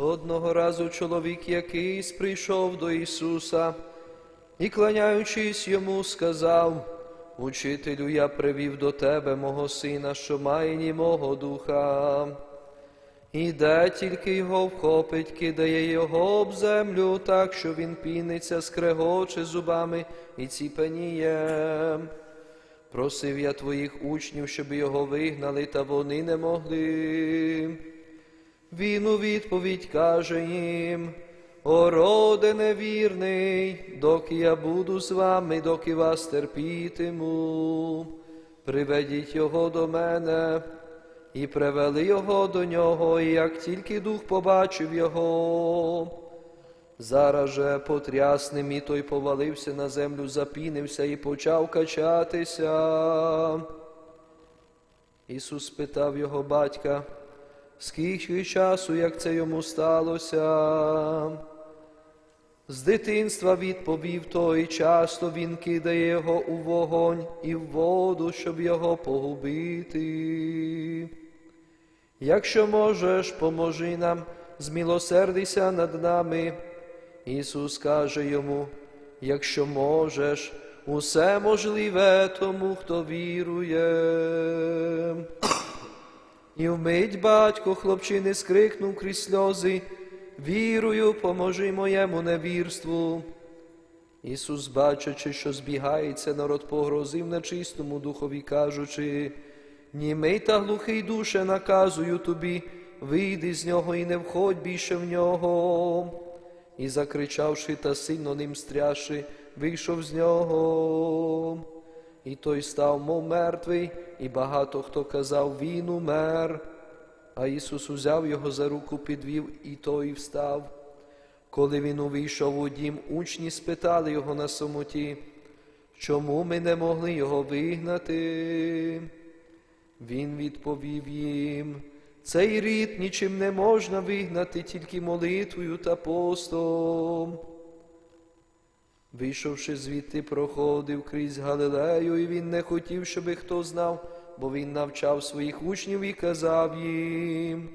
Одного разу чоловік якийсь прийшов до Ісуса і, кланяючись йому, сказав, Учителю, я привів до тебе мого сина, що має німого духа. І де тільки його вхопить, кидає його об землю, так що він піниться, скрегоче зубами і ціпеніє. Просив я твоїх учнів, щоб його вигнали, та вони не могли. Він у відповідь каже їм, о роде невірний, доки я буду з вами, доки вас терпітиму. Приведіть його до мене. І привели його до нього, і як тільки дух побачив його, зараз же потрясним і той повалився на землю, запінився і почав качатися. Ісус спитав його батька, скільки часу, як це йому сталося? З дитинства відповів той, часто він кидає його у вогонь і в воду, щоб його погубити. Якщо можеш, поможи нам, змілосердися над нами. Ісус каже йому, якщо можеш, усе можливе тому, хто вірує. І вмить батько хлопчини скрикнув крізь сльози, вірую, поможи моєму невірству. Ісус, бачачи, що збігається, народ погрозив нечистому духові, кажучи, німий та глухий душе наказую тобі, вийди з нього і не входь більше в нього. І закричавши та сильно ним стряши, вийшов з нього. І той став, мов мертвий, і багато хто казав, він умер. А Ісус узяв його за руку, підвів, і той встав. Коли він увійшов у дім, учні спитали його на самоті, чому ми не могли його вигнати? Він відповів їм, цей рід нічим не можна вигнати, тільки молитвою та постом. Вийшовши звідти, проходив крізь Галилею, і він не хотів, щоби хто знав, бо він навчав своїх учнів і казав їм,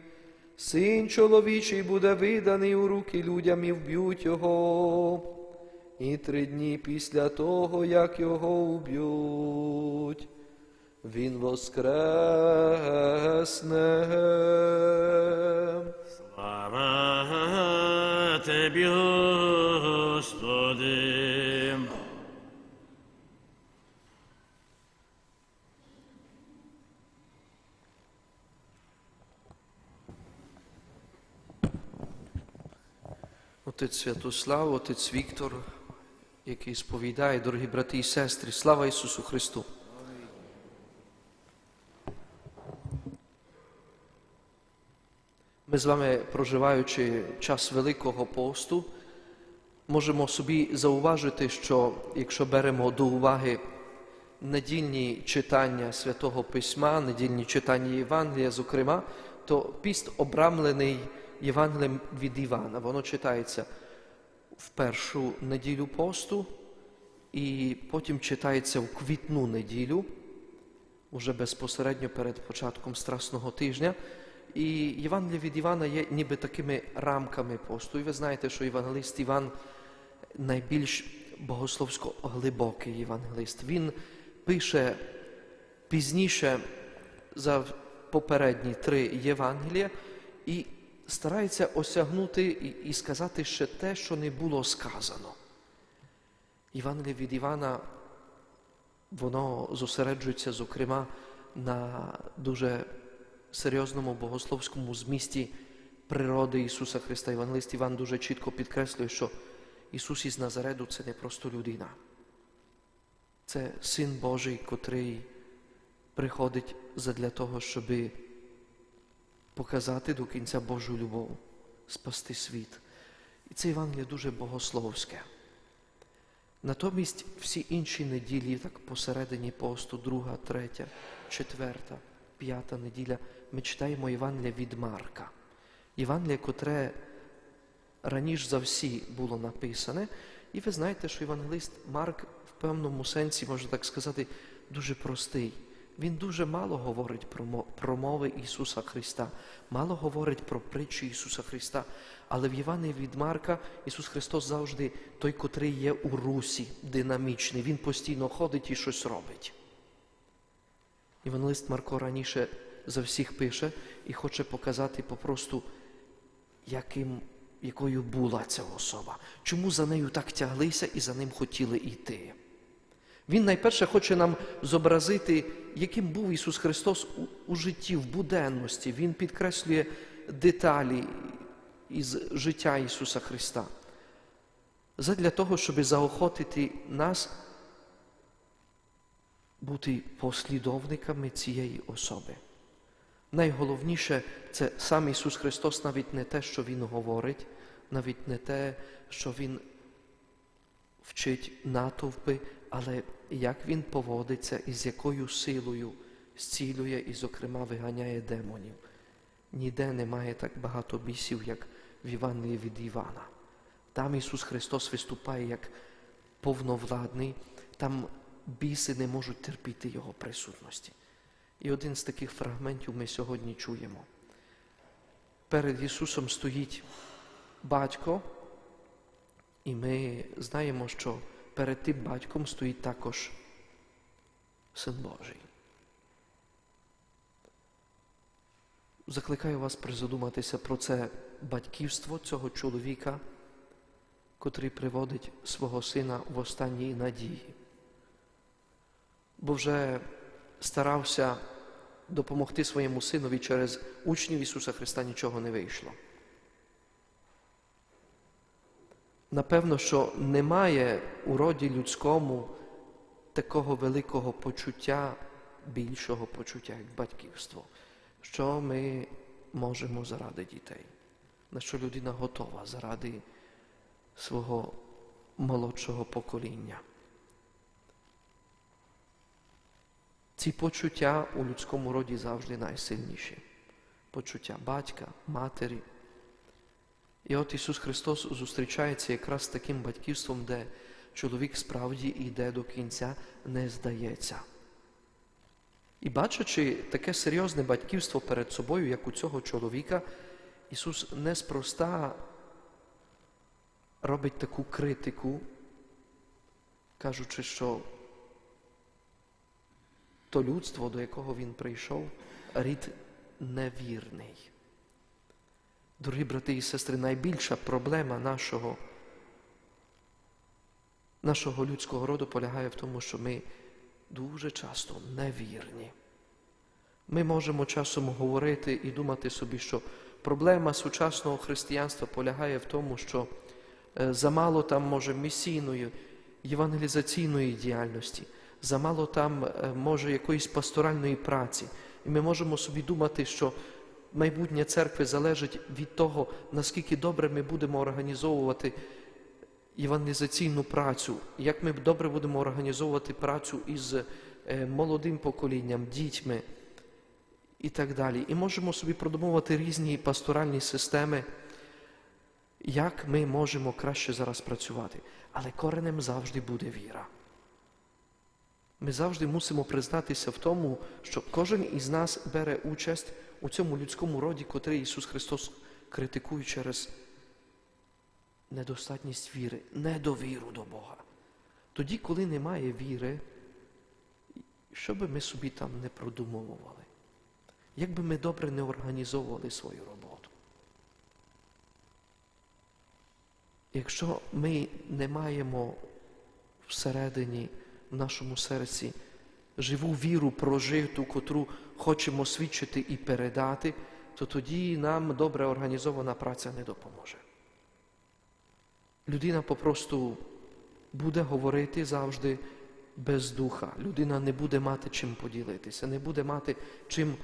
Син чоловічий буде виданий у руки людям і вб'ють його. І три дні після того, як його уб'ють, він воскресне. Слава Тебі, Господи. Отець Святослав, отець Віктор, який сповідає, дорогі брати і сестри, слава Ісусу Христу! Ми з вами, проживаючи час Великого посту, можемо собі зауважити, що якщо беремо до уваги недільні читання Святого Письма, недільні читання Євангелія, зокрема, то піст обрамлений Євангелієм від Івана. Воно читається в першу неділю посту, і потім читається в квітну неділю, уже безпосередньо перед початком Страсного тижня. І Євангеліє від Івана є ніби такими рамками посту. І ви знаєте, що євангелист Іван найбільш богословсько глибокий євангелист. Він пише пізніше за попередні три Євангелія і старається осягнути і, сказати ще те, що не було сказано. Євангеліє від Івана, воно зосереджується, зокрема, на дуже серйозному богословському змісті природи Ісуса Христа. Євангелист Іван дуже чітко підкреслює, що Ісус із Назарету це не просто людина. Це Син Божий, котрий приходить задля того, щоби показати до кінця Божу любов, спасти світ. І це Євангеліє дуже богословське. Натомість всі інші неділі, так посередині посту, друга, третя, четверта, п'ята неділя, ми читаємо Євангеліє від Марка. Євангеліє, котре раніше за всі було написане. І ви знаєте, що євангелист Марк в певному сенсі, можна так сказати, дуже простий. Він дуже мало говорить про мо- промови Ісуса Христа, мало говорить про притчі Ісуса Христа. Але в Євангелії від Марка Ісус Христос завжди той, котрий є у русі, динамічний. Він постійно ходить і щось робить. Євангелист Марко раніше за всіх пише і хоче показати попросту, яким, якою була ця особа, чому за нею так тяглися і за ним хотіли йти. Він найперше хоче нам зобразити, яким був Ісус Христос у, у житті, в буденності. Він підкреслює деталі із життя Ісуса Христа. Задля того, щоб заохотити нас бути послідовниками цієї особи. Найголовніше це сам Ісус Христос, навіть не те, що Він говорить, навіть не те, що Він вчить натовпи, але як Він поводиться і з якою силою зцілює і, зокрема, виганяє демонів. Ніде немає так багато бісів, як в Євангелії від Івана. Там Ісус Христос виступає як повновладний, там біси не можуть терпіти Його присутності. І один з таких фрагментів ми сьогодні чуємо. Перед Ісусом стоїть батько, і ми знаємо, що перед тим батьком стоїть також Син Божий. Закликаю вас призадуматися про це батьківство цього чоловіка, котрий приводить свого сина в останній надії. Бо вже старався допомогти своєму синові через учнів Ісуса Христа нічого не вийшло. Напевно, що немає у роді людському такого великого почуття, більшого почуття, як батьківство, що ми можемо заради дітей, на що людина готова заради свого молодшого покоління. Ці почуття у людському роді завжди найсильніші. Почуття батька, матері. І от Ісус Христос зустрічається якраз з таким батьківством, де чоловік справді йде до кінця, не здається. І бачачи таке серйозне батьківство перед собою, як у цього чоловіка, Ісус неспроста робить таку критику, кажучи, що то людство, до якого він прийшов, рід невірний. Дорогі брати і сестри, найбільша проблема нашого, нашого людського роду полягає в тому, що ми дуже часто невірні. Ми можемо часом говорити і думати собі, що проблема сучасного християнства полягає в тому, що е, замало там може місійної, євангелізаційної діяльності, замало там е, може якоїсь пасторальної праці. І ми можемо собі думати, що майбутнє церкви залежить від того, наскільки добре ми будемо організовувати євангелізаційну працю, як ми добре будемо організовувати працю із е, молодим поколінням, дітьми і так далі. І можемо собі продумувати різні пасторальні системи, як ми можемо краще зараз працювати. Але коренем завжди буде віра. Ми завжди мусимо признатися в тому, що кожен із нас бере участь у цьому людському роді, котрий Ісус Христос критикує через недостатність віри, недовіру до Бога. Тоді, коли немає віри, що би ми собі там не продумовували, як би ми добре не організовували свою роботу. Якщо ми не маємо всередині в нашому серці живу віру прожиту, котру хочемо свідчити і передати, то тоді нам добре організована праця не допоможе. Людина попросту буде говорити завжди без духа. Людина не буде мати чим поділитися, не буде мати чим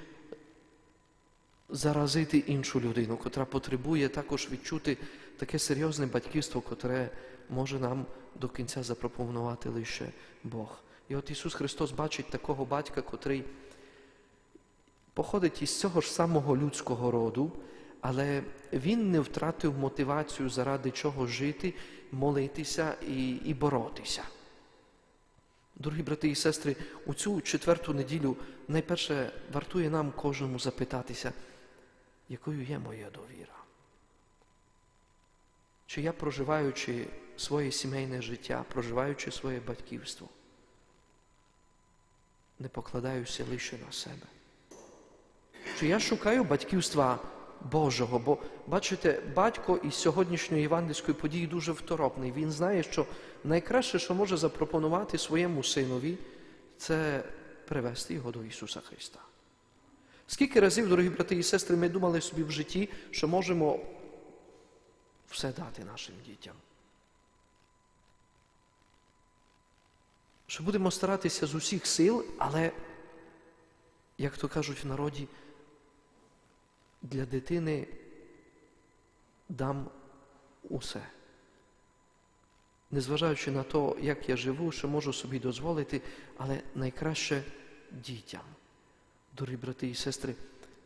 заразити іншу людину, котра потребує також відчути таке серйозне батьківство, котре може нам до кінця запропонувати лише Бог. І от Ісус Христос бачить такого батька, котрий походить із цього ж самого людського роду, але він не втратив мотивацію, заради чого жити, молитися і, і боротися. Дорогі брати і сестри, у цю четверту неділю найперше вартує нам кожному запитатися, якою є моя довіра? Чи я, проживаючи своє сімейне життя, проживаючи своє батьківство, не покладаюся лише на себе? Чи я шукаю батьківства Божого? Бо бачите, батько із сьогоднішньої євангельської події дуже второпний. Він знає, що найкраще, що може запропонувати своєму синові, це привести його до Ісуса Христа. Скільки разів, дорогі брати і сестри, ми думали собі в житті, що можемо все дати нашим дітям? Що будемо старатися з усіх сил, але, як то кажуть в народі, для дитини дам усе. Незважаючи на те, як я живу, що можу собі дозволити, але найкраще дітям. Дорогі брати і сестри,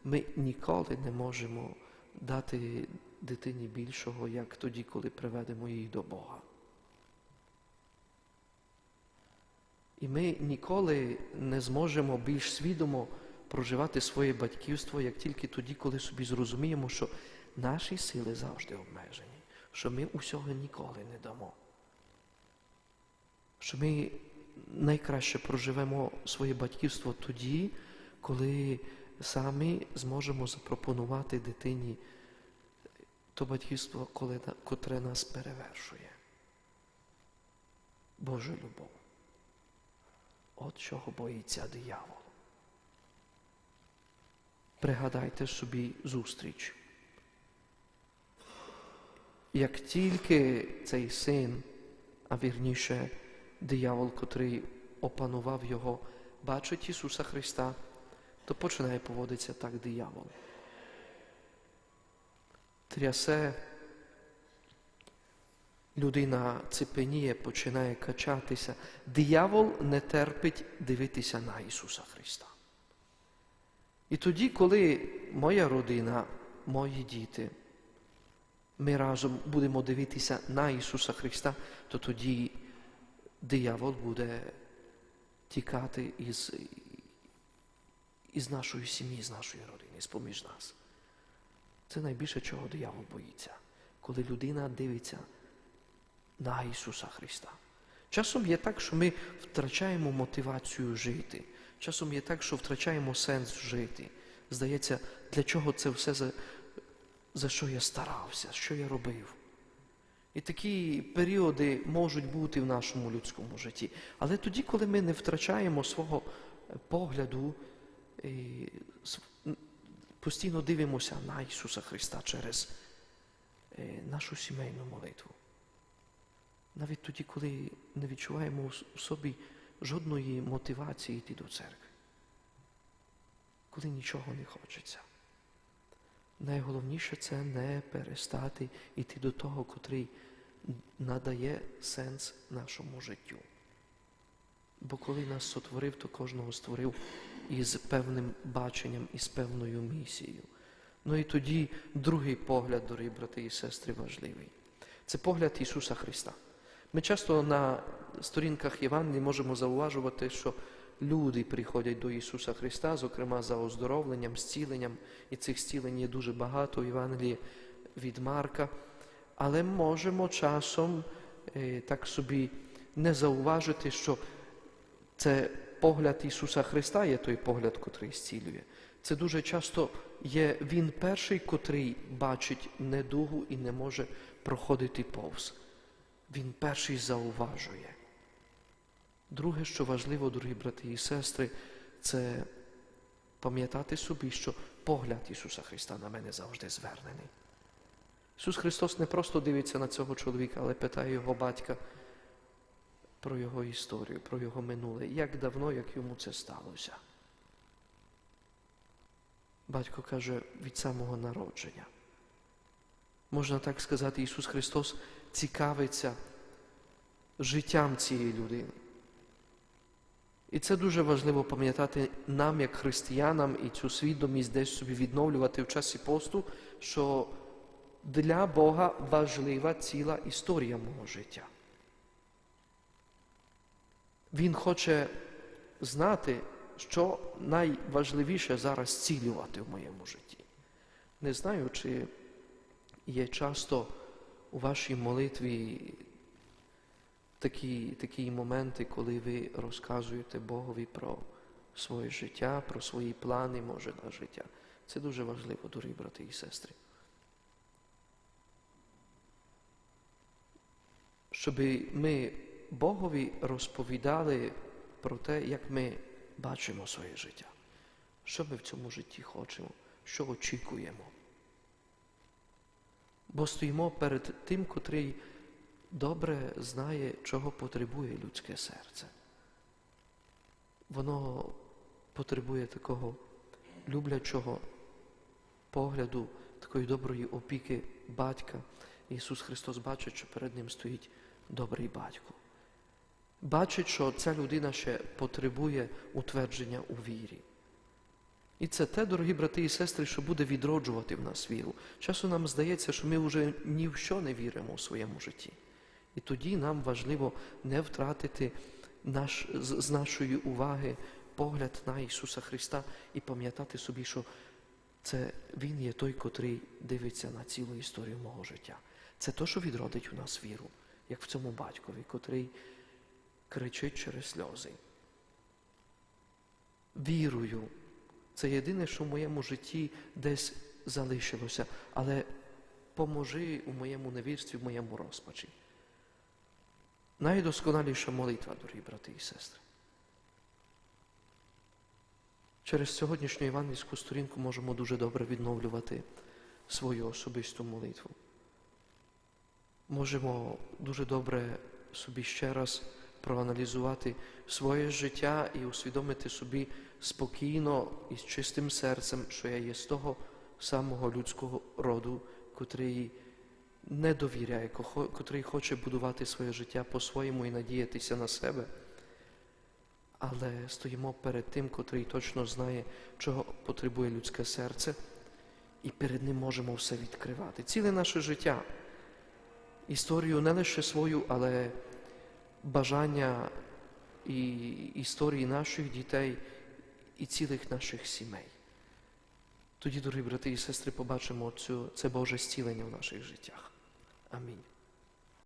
ми ніколи не можемо дати дитині більшого, як тоді, коли приведемо її до Бога. І ми ніколи не зможемо більш свідомо проживати своє батьківство, як тільки тоді, коли собі зрозуміємо, що наші сили завжди обмежені, що ми усього ніколи не дамо. Що ми найкраще проживемо своє батьківство тоді, коли самі зможемо запропонувати дитині то батьківство, котре нас перевершує. Божа любов. От чого боїться диявол. Пригадайте собі зустріч. Як тільки цей син, а вірніше диявол, котрий опанував його, бачить Ісуса Христа, то починає поводитися так диявол. Трясе, людина цепеніє, починає качатися. Диявол не терпить дивитися на Ісуса Христа. І тоді, коли моя родина, мої діти, ми разом будемо дивитися на Ісуса Христа, то тоді диявол буде тікати із, із нашої сім'ї, з нашої родини, з поміж нас. Це найбільше, чого диявол боїться, коли людина дивиться на Ісуса Христа. Часом є так, що ми втрачаємо мотивацію жити. Часом є так, що втрачаємо сенс жити. Здається, для чого це все, за, за що я старався, що я робив. І такі періоди можуть бути в нашому людському житті. Але тоді, коли ми не втрачаємо свого погляду, і постійно дивимося на Ісуса Христа через е, нашу сімейну молитву. Навіть тоді, коли не відчуваємо у собі жодної мотивації йти до церкви, коли нічого не хочеться. Найголовніше це не перестати йти до того, котрий надає сенс нашому життю. Бо коли нас сотворив, то кожного створив із певним баченням, із певною місією. Ну і тоді другий погляд, дорогі брати і сестри, важливий. Це погляд Ісуса Христа. Ми часто на сторінках Євангелії можемо зауважувати, що люди приходять до Ісуса Христа, зокрема за оздоровленням, зціленням, і цих зцілень є дуже багато в Євангелії від Марка. Але можемо часом е, так собі не зауважити, що це погляд Ісуса Христа є той погляд, котрий зцілює. Це дуже часто є Він перший, котрий бачить недугу і не може проходити повз. Він перший зауважує. Друге, що важливо, дорогі брати і сестри, це пам'ятати собі, що погляд Ісуса Христа на мене завжди звернений. Ісус Христос не просто дивиться на цього чоловіка, але питає його батька про його історію, про його минуле, як давно, як йому це сталося. Батько каже від самого народження. Можна так сказати, Ісус Христос цікавиться життям цієї людини. І це дуже важливо пам'ятати нам, як християнам, і цю свідомість десь собі відновлювати в часі посту, що для Бога важлива ціла історія мого життя. Він хоче знати, що найважливіше зараз цілювати в моєму житті. Не знаю, чи є часто у вашій молитві такі, такі моменти, коли ви розказуєте Богові про своє життя, про свої плани, може, на життя. Це дуже важливо, дорогі брати і сестри. Щоб ми Богові розповідали про те, як ми бачимо своє життя, що ми в цьому житті хочемо, що очікуємо. Бо стоїмо перед тим, котрий добре знає, чого потребує людське серце. Воно потребує такого люблячого погляду, такої доброї опіки батька. Ісус Христос бачить, що перед Ним стоїть добрий батько. Бачить, що ця людина ще потребує утвердження у вірі. І це те, дорогі брати і сестри, що буде відроджувати в нас віру. Часом нам здається, що ми вже ні в що не віримо у своєму житті. І тоді нам важливо не втратити наш, з нашої уваги погляд на Ісуса Христа і пам'ятати собі, що це Він є той, котрий дивиться на цілу історію мого життя. Це то, що відродить у нас віру, як в цьому батькові, котрий кричить через сльози. Вірую. Це єдине, що в моєму житті десь залишилося, але поможи у моєму невірстві, в моєму розпачі. Найдосконаліша молитва, дорогі брати і сестри. Через сьогоднішню євангельську сторінку можемо дуже добре відновлювати свою особисту молитву. Можемо дуже добре собі ще раз проаналізувати своє життя і усвідомити собі спокійно і з чистим серцем, що я є з того самого людського роду, котрий не довіряє, котрий хоче будувати своє життя по-своєму і надіятися на себе. Але стоїмо перед тим, котрий точно знає, чого потребує людське серце, і перед ним можемо все відкривати. Ціле наше життя, історію не лише свою, але бажання і історії наших дітей і цілих наших сімей. Тоді, дорогі брати і сестри, побачимо цю, це Боже зцілення в наших життях. Амінь.